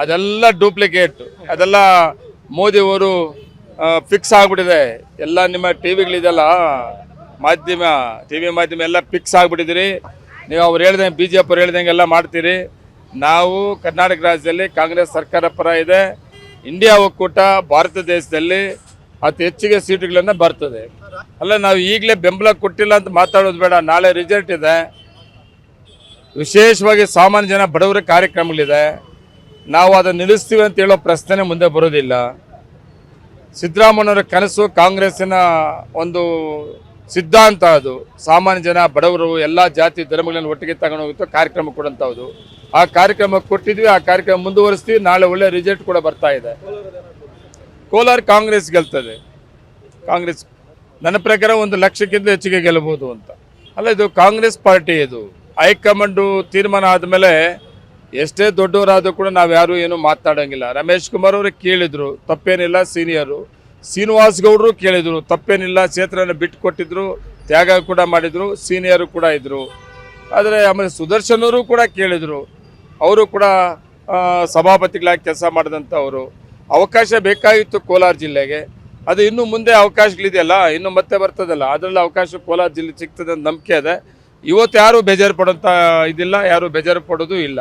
ಅದೆಲ್ಲ ಡೂಪ್ಲಿಕೇಟ್ ಅದೆಲ್ಲ ಮೋದಿ ಅವರು ಫಿಕ್ಸ್ ಆಗ್ಬಿಟ್ಟಿದೆ. ಎಲ್ಲ ನಿಮ್ಮ ಟಿವಿಗಳಿದೆಲ್ಲ, ಮಾಧ್ಯಮ ಟಿ ವಿ ಮಾಧ್ಯಮ ಎಲ್ಲ ಫಿಕ್ಸ್ ಆಗ್ಬಿಟ್ಟಿದ್ರಿ ನೀವು ಅವ್ರು ಹೇಳ್ದಂಗೆ ಬಿ ಜೆ ಪಿ ಅವ್ರು ಹೇಳ್ದಂಗೆ ಎಲ್ಲ ಮಾಡ್ತೀರಿ. ನಾವು ಕರ್ನಾಟಕ ರಾಜ್ಯದಲ್ಲಿ ಕಾಂಗ್ರೆಸ್ ಸರ್ಕಾರ ಪರ ಇದೆ. ಇಂಡಿಯಾ ಒಕ್ಕೂಟ ಭಾರತ ದೇಶದಲ್ಲಿ ಅತಿ ಹೆಚ್ಚಿಗೆ ಸೀಟುಗಳನ್ನು ಬರ್ತದೆ. ಅಲ್ಲ, ನಾವು ಈಗಲೇ ಬೆಂಬಲ ಕೊಟ್ಟಿಲ್ಲ ಅಂತ ಮಾತಾಡೋದು ಬೇಡ. ನಾಳೆ ರಿಸಲ್ಟ್ ಇದೆ. ವಿಶೇಷವಾಗಿ ಸಾಮಾನ್ಯ ಜನ ಬಡವರ ಕಾರ್ಯಕ್ರಮಗಳಿದೆ. ನಾವು ಅದನ್ನು ನಿಲ್ಲಿಸ್ತೀವಿ ಅಂತ ಹೇಳೋ ಪ್ರಶ್ನೆ ಮುಂದೆ ಬರೋದಿಲ್ಲ ಸಿದ್ದರಾಮಯ್ಯವರ ಕನಸು ಕಾಂಗ್ರೆಸ್ಸಿನ ಒಂದು ಸಿದ್ಧಾಂತ ಅದು. ಸಾಮಾನ್ಯ ಜನ, ಬಡವರು, ಎಲ್ಲ ಜಾತಿ ಧರ್ಮಗಳನ್ನು ಒಟ್ಟಿಗೆ ತಗೊಂಡು ಹೋಗುತ್ತೋ, ಕಾರ್ಯಕ್ರಮ ಕೊಡಂಥದ್ದು. ಆ ಕಾರ್ಯಕ್ರಮ ಕೊಟ್ಟಿದ್ವಿ, ಆ ಕಾರ್ಯಕ್ರಮ ಮುಂದುವರಿಸ್ತೀವಿ, ನಾಳೆ ಒಳ್ಳೆ ರಿಸಲ್ಟ್ ಕೂಡ ಬರ್ತಾ ಇದೆ. ಕೋಲಾರ ಕಾಂಗ್ರೆಸ್ ಗೆಲ್ತದೆ. ಕಾಂಗ್ರೆಸ್ ನನ್ನ ಪ್ರಕಾರ ಒಂದು ಲಕ್ಷಕ್ಕಿಂತ ಹೆಚ್ಚಿಗೆ ಗೆಲ್ಲಬಹುದು ಅಂತ. ಅಲ್ಲ, ಇದು ಕಾಂಗ್ರೆಸ್ ಪಾರ್ಟಿ ಇದು. ಹೈಕಮಾಂಡು ತೀರ್ಮಾನ ಆದಮೇಲೆ ಎಷ್ಟೇ ದೊಡ್ಡವರಾದರೂ ಕೂಡ ನಾವು ಯಾರು ಏನು ಮಾತಾಡೋಂಗಿಲ್ಲ. ರಮೇಶ್ ಕುಮಾರ್ ಅವರು ಕೇಳಿದ್ರು, ತಪ್ಪೇನಿಲ್ಲ ಸೀನಿಯರು. ಶ್ರೀನಿವಾಸ್ ಗೌಡರು ಕೇಳಿದ್ರು, ತಪ್ಪೇನಿಲ್ಲ, ಕ್ಷೇತ್ರನ ಬಿಟ್ಟು ಕೊಟ್ಟಿದ್ರು ತ್ಯಾಗ ಕೂಡ ಮಾಡಿದ್ರು, ಸೀನಿಯರು ಕೂಡ ಇದ್ರು. ಆದರೆ ಆಮೇಲೆ ಸುದರ್ಶನ್ ಅವರು ಕೂಡ ಕೇಳಿದ್ರು. ಅವರು ಕೂಡ ಸಭಾಪತಿಗಳಾಗಿ ಕೆಲಸ ಮಾಡಿದಂಥವರು ಅವಕಾಶ ಬೇಕಾಗಿತ್ತು ಕೋಲಾರ ಜಿಲ್ಲೆಗೆ. ಅದು ಇನ್ನು ಮುಂದೆ ಅವಕಾಶಗಳಿದೆಯಲ್ಲ, ಇನ್ನು ಮತ್ತೆ ಬರ್ತದಲ್ಲ. ಅದರಲ್ಲಿ ಅವಕಾಶ ಕೋಲಾರ ಜಿಲ್ಲೆ ಸಿಗ್ತದೆ ನಂಬಿಕೆ ಇದೆ. ಇವತ್ತು ಯಾರು ಬೇಜಾರು ಪಡೋಂಥ ಇದಿಲ್ಲ, ಯಾರು ಬೇಜಾರು ಪಡೋದು ಇಲ್ಲ.